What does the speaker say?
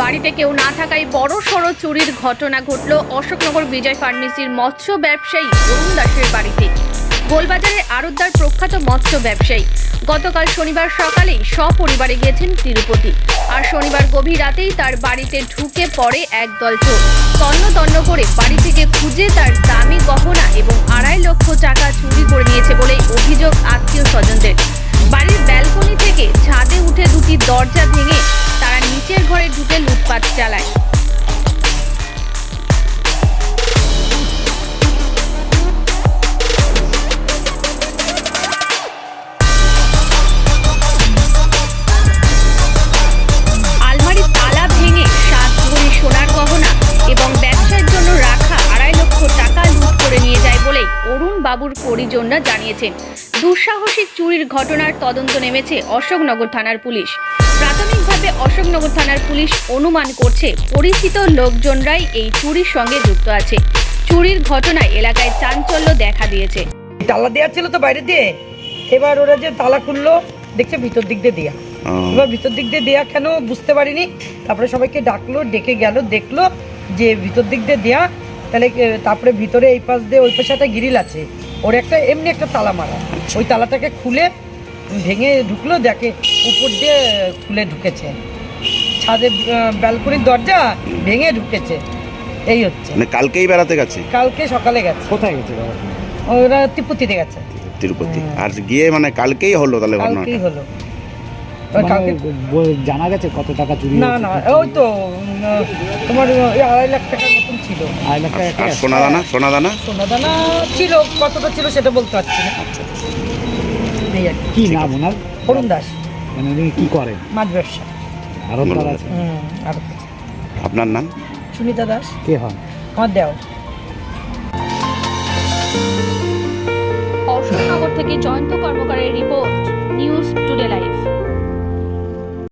বাড়িতে কেউ না থাকায় বড় সড়ো চুরির ঘটনা ঘটল অশোকনগর বিজয় ফার্মেসির মৎস্য ব্যবসায়ী অরুণ দাসের বাড়িতে। গোলবাজারের আরতদার প্রখ্যাত মৎস্য ব্যবসায়ী। গতকাল শনিবার সকালেই সপরিবারে গিয়েছেন তিরুপতি। আর শনিবার গভীর রাতেই তার বাড়িতে ঢুকে পড়ে একদল চোর। তন্ন তন্ন করে বাড়ি থেকে খুঁজে তার দামি গহনা বাবুর পরিজনরা জানিয়েছেন দুঃসাহসিক চুরির ঘটনার তদন্ত নেমেছে অশোকনগর থানার পুলিশ। প্রাথমিকভাবে অশোকনগর থানার পুলিশ অনুমান করছে পরিচিত লোকজনরাই এই চুরির সঙ্গে যুক্ত আছে। চুরির ঘটনায় এলাকায় চাঞ্চল্য দেখা দিয়েছে। তালা দেওয়া ছিল তো বাইরে দিয়ে। এবার ওরা যে তালা খুললো দেখছে ভিতর দিক দিয়ে দেয়া। এবার ভিতর দিক দিয়ে দেয়া কেন বুঝতে পারিনি। তারপরে সবাইকে ডাকলো ডেকে গেল দেখল যে ভিতর দিক দিয়ে দেয়া তাহলে তারপরে ভিতরে এই পাশ দিয়ে ওই পাশে একটা গ্রিল আছে। ওর একটা এমনি একটা তালা মারা। ওই তালাটাকে খুলে ভেঙে ঢুকলো দেখে উপর দিয়ে খুলে ঢুকেছে। ছাদে ব্যালকনির দরজা ভেঙে ঢুকেছে। এই হচ্ছে। মানে কালকেই বেড়াতে গেছে? কালকে সকালে গেছে। কোথায় গেছে বাবা ওরা তিপুতিতে গেছে। তিরুপতি আর গিয়ে মানে কালকেই হলো তাহলে ঘটনাটা? কালকেই হলো। জানা গেছে কত টাকা চুরি না না ওই তো তোমার ওই আড়াই লাখ টাকার মতন ছিল। আড়াই লাখ টাকা সোনা দানা সোনা দানা সোনা দানা ছিল কতটা ছিল সেটা বলতে পারছি না। কি। নাম ওনার? অরুণ দাস। মানে উনি কি করেন? মাছ ব্যবসা। আরও মনে। আছে। আপনার নাম? সুনিতা দাস। কে হন? আমার দেও। অশোকনগর থেকে জয়ন্ত কর্মকারের রিপোর্ট নিউজ